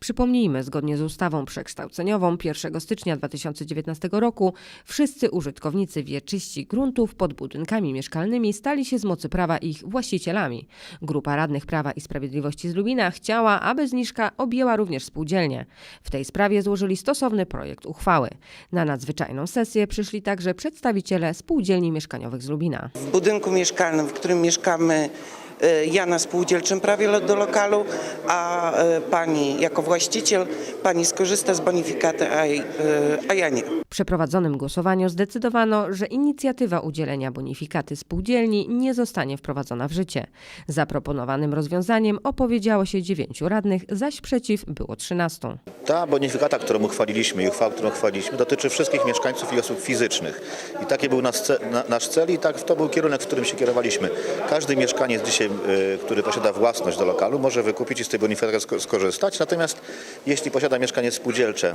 Przypomnijmy, zgodnie z ustawą przekształceniową 1 stycznia 2019 roku wszyscy użytkownicy wieczyści gruntów pod budynkami mieszkalnymi stali się z mocy prawa ich właścicielami. Grupa radnych Prawa i Sprawiedliwości z Lubina chciała, aby zniżka objęła również spółdzielnie. W tej sprawie złożyli stosowny projekt uchwały. Na nadzwyczajną sesję przyszli także przedstawiciele spółdzielni mieszkaniowych z Lubina. W budynku mieszkalnym, w którym mieszkamy, ja na spółdzielczym prawie do lokalu, a e, pani jako właściciel, pani skorzysta z bonifikaty, a, e, a ja nie. W przeprowadzonym głosowaniu zdecydowano, że inicjatywa udzielenia bonifikaty spółdzielni nie zostanie wprowadzona w życie. Zaproponowanym rozwiązaniem opowiedziało się dziewięciu radnych, zaś przeciw było 13. Ta bonifikata, którą uchwaliliśmy i uchwała, którą uchwaliliśmy, dotyczy wszystkich mieszkańców i osób fizycznych. I taki był nasz cel, na, nasz cel i tak to był kierunek, w którym się kierowaliśmy. Każdy mieszkaniec dzisiaj, y, który posiada własność do lokalu, może wykupić i z tej sko- skorzystać. Natomiast jeśli posiada mieszkanie spółdzielcze,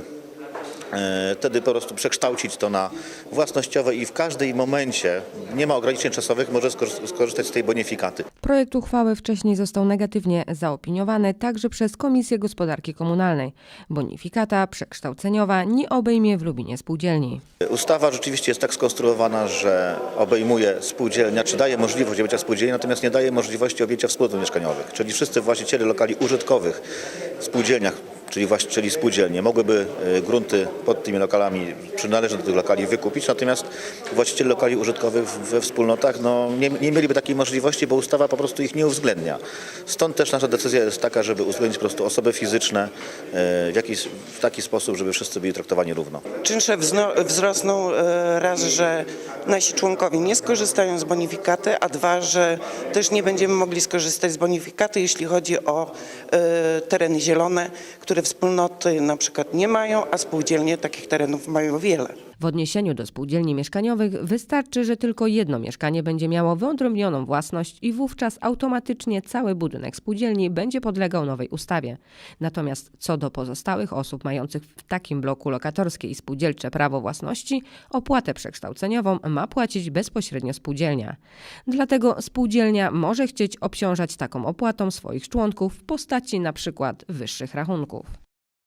wtedy po prostu przekształcić to na własnościowe i w każdym momencie, nie ma ograniczeń czasowych, może skor- skorzystać z tej bonifikaty. Projekt uchwały wcześniej został negatywnie zaopiniowany także przez Komisję Gospodarki Komunalnej. Bonifikata przekształceniowa nie obejmie w Lubinie spółdzielni. Ustawa rzeczywiście jest tak skonstruowana, że obejmuje spółdzielnia, czy daje możliwość objęcia spółdzielni, natomiast nie daje możliwości objęcia wspólnot mieszkaniowych. Czyli wszyscy właściciele lokali użytkowych w spółdzielniach, czyli, czyli spółdzielnie, mogłyby e, grunty pod tymi lokalami przynależne do tych lokali wykupić, natomiast właściciele lokali użytkowych we wspólnotach no, nie, nie mieliby takiej możliwości, bo ustawa po prostu ich nie uwzględnia. Stąd też nasza decyzja jest taka, żeby uwzględnić po prostu osoby fizyczne e, w, jakiś, w taki sposób, żeby wszyscy byli traktowani równo. Czynsze wzrosną e, raz, że nasi członkowie nie skorzystają z bonifikaty, a dwa, że też nie będziemy mogli skorzystać z bonifikaty, jeśli chodzi o tereny zielone, które wspólnoty na przykład nie mają, a spółdzielnie takich terenów mają wiele. W odniesieniu do spółdzielni mieszkaniowych wystarczy, że tylko jedno mieszkanie będzie miało wyodrębnioną własność i wówczas automatycznie cały budynek spółdzielni będzie podlegał nowej ustawie. Natomiast co do pozostałych osób mających w takim bloku lokatorskie i spółdzielcze prawo własności, opłatę przekształceniową ma płacić bezpośrednio spółdzielnia. Dlatego spółdzielnia może chcieć obciążać taką opłatą swoich członków w postaci przykład wyższych rachunków.